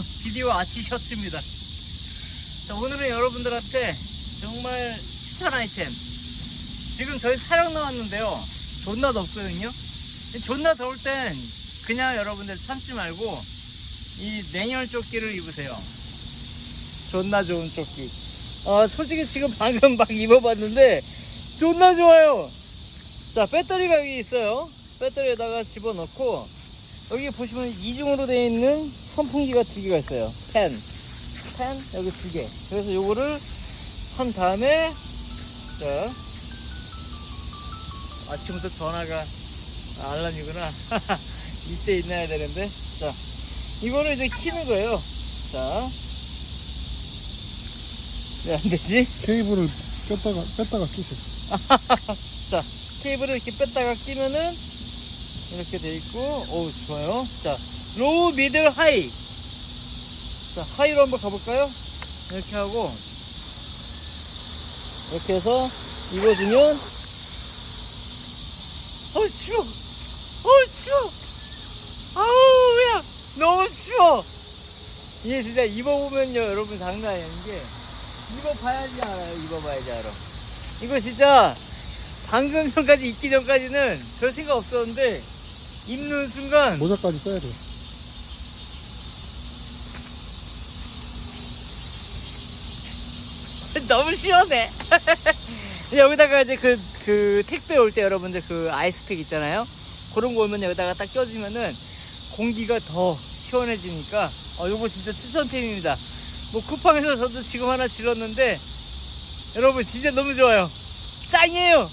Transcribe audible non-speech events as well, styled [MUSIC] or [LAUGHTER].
비디오 아치 셔츠입니다. 자, 오늘은 여러분들한테 정말 추천 아이템. 지금 저희 촬영 나왔는데요. 존나 덥거든요. 존나 더울 땐 그냥 여러분들 참지 말고 이 냉열 조끼를 입으세요. 존나 좋은 조끼. 아, 솔직히 지금 방금 막 입어봤는데 존나 좋아요. 자, 배터리가 여기 있어요. 배터리에다가 집어넣고 여기 보시면 이중으로 되어 있는 선풍기가 두 개가 있어요. 펜. 펜 여기 두 개. 그래서 요거를 한 다음에 자 아침부터 전화가 아, 알람이구나. [LAUGHS] 이때 있나야 되는데. 자 이거를 이제 키는 거예요. 자. 왜 안 되지? 케이블을 뺐다가 뺐다가 끼세요. [LAUGHS] 자, 케이블을 이렇게 뺐다가 끼면은 이렇게 돼 있고, 오 좋아요. 자, 로우, 미들, 하이. 자, 하이로 한번 가볼까요? 이렇게 하고, 이렇게 해서 입어주면, 어우, 추워! 어우, 추워! 아우, 야! 너무 추워! 이게 진짜 입어보면요, 여러분 장난 아닌 게, 입어봐야지 알아요, 입어봐야지 알아. 이거 진짜, 방금 전까지 입기 전까지는 별 생각 없었는데 입는 순간 모자까지 써야 돼요. [LAUGHS] 너무 시원해. [LAUGHS] 여기다가 이제 그, 그 택배 올 때 여러분들 그 아이스팩 있잖아요. 그런 거 오면 여기다가 딱 껴주면은 공기가 더 시원해지니까 어, 요거 진짜 추천템입니다. 뭐 쿠팡에서 저도 지금 하나 질렀는데 여러분 진짜 너무 좋아요. 짱이에요.